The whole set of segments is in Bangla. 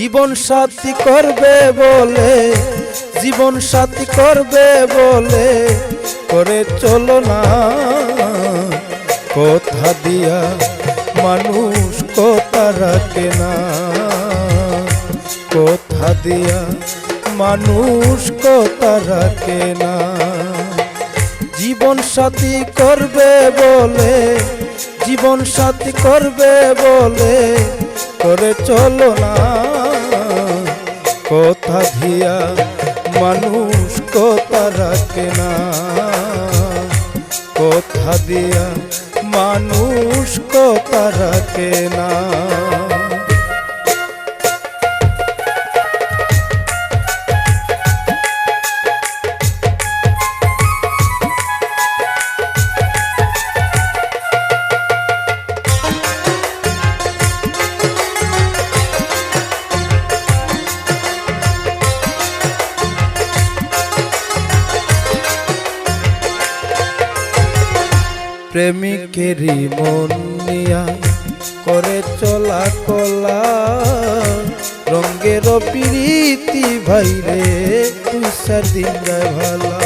জীবন সাথী করবে বলে, জীবন সাথী করবে বলে, করে চলো না। কথা দিয়া মানুষ কথা রাখে না। কথা দিয়া মানুষ কথা রাখে না। জীবন সাথী করবে বলে, জীবন সাথী করবে বলে, করে চলো না। কথা দিয়া মানুষ কথা রাখে না। কথা দিয়া মানুষ কথা রাখে না। প্রেমিকেরই মন নিয়া করে চলা কলা রঙ্গের প্রীতি ভাইরে তুই দিন ভালা।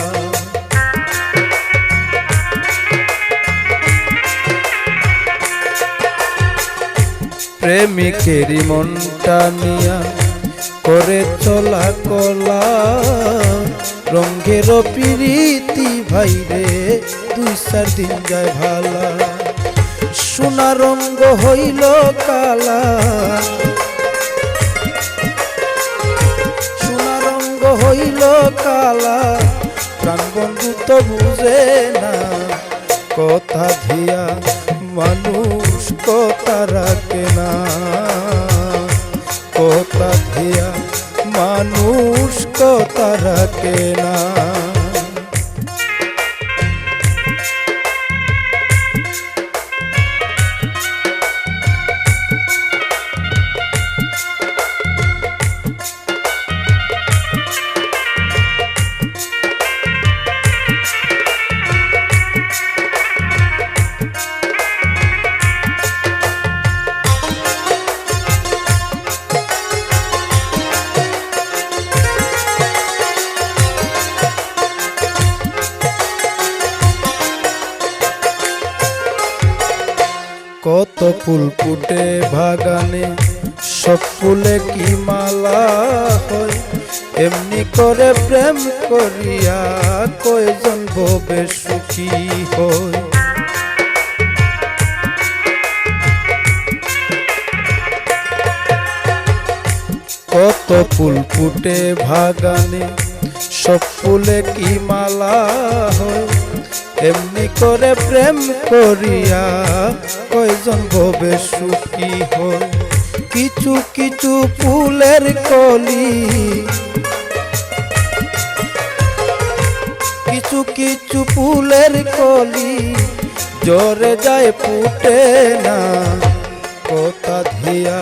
প্রেমিকেরই মনটা নিয়া করে চলা কলা রঙ্গের প্রীতি ভাইরে দুই চার দিন যায় ভালা। সোনা রঙ্গ হইল কালা। সোনা রঙ্গ হইল কালা। প্রাণ বন্ধু তো বুঝে না, কথা ধিয়া মানুষ কথা রাখে না। কথা ধিয়া মানুষ কথা রাখে না। কত ফুল ফুটে বাগানে, সব ফুলে কি মালা হয়? এমনি করে প্রেম করিয়া কয়জন ভবে সুখী হয়? কত ফুল ফুটে বাগানে, সব ফুলে কি মালা হয়? এমনি করে প্রেম করিয়া কয়জন ভবে সুখী হয় কিছু কিছু ফুলের কলি, কিছু কিছু ফুলের কলি জরে যায় ফুটে না। কথা ধিয়া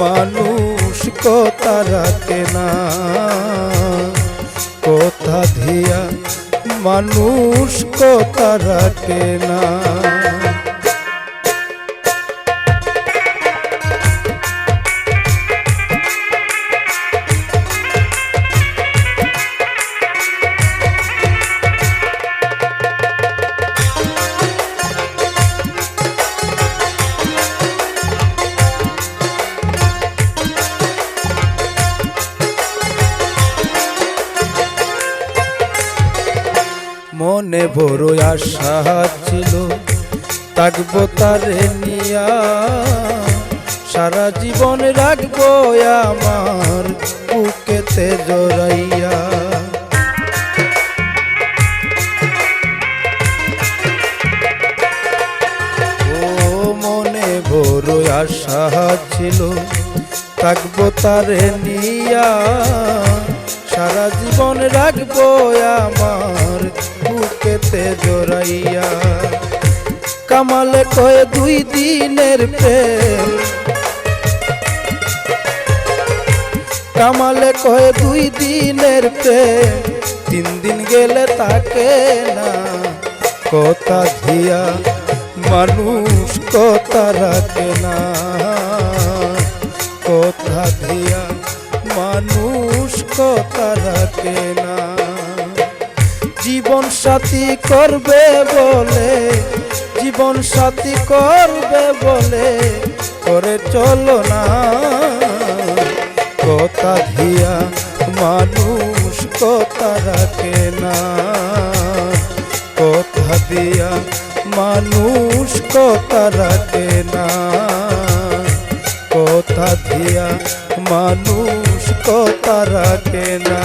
মানুষ কথা রাখে না। কথা ধিয়া মানুষ কথা রাখে না। মনে বড় আশা ছিল, থাকব তারে নিয়া। সারা জীবন রাখব আমার বুকেতে জড়াইয়া। ও মনে বড় আশা ছিল, থাকব তারে নিয়া। সারা জীবন রাখব আমার বুকেতে জড়াইয়া। কামালে কয়ে দুই দিনের প্রেম। কামালে কয়ে দুই দিনের প্রেম। তিন দিন গেলে তাকে না কথা ধিয়া মানুষ কথা রাখে না। কথা ধিয়া মানুষ কথা রাখে না। জীবন সাথী করবে বলে, জীবন সাথী করবে বলে করে চলো না। কথা দিয়া মানুষ কথা রাখে না। কথা দিয়া মানুষ কথা রাখে না। কথা দিয়া মানুষ কথা রাখে না।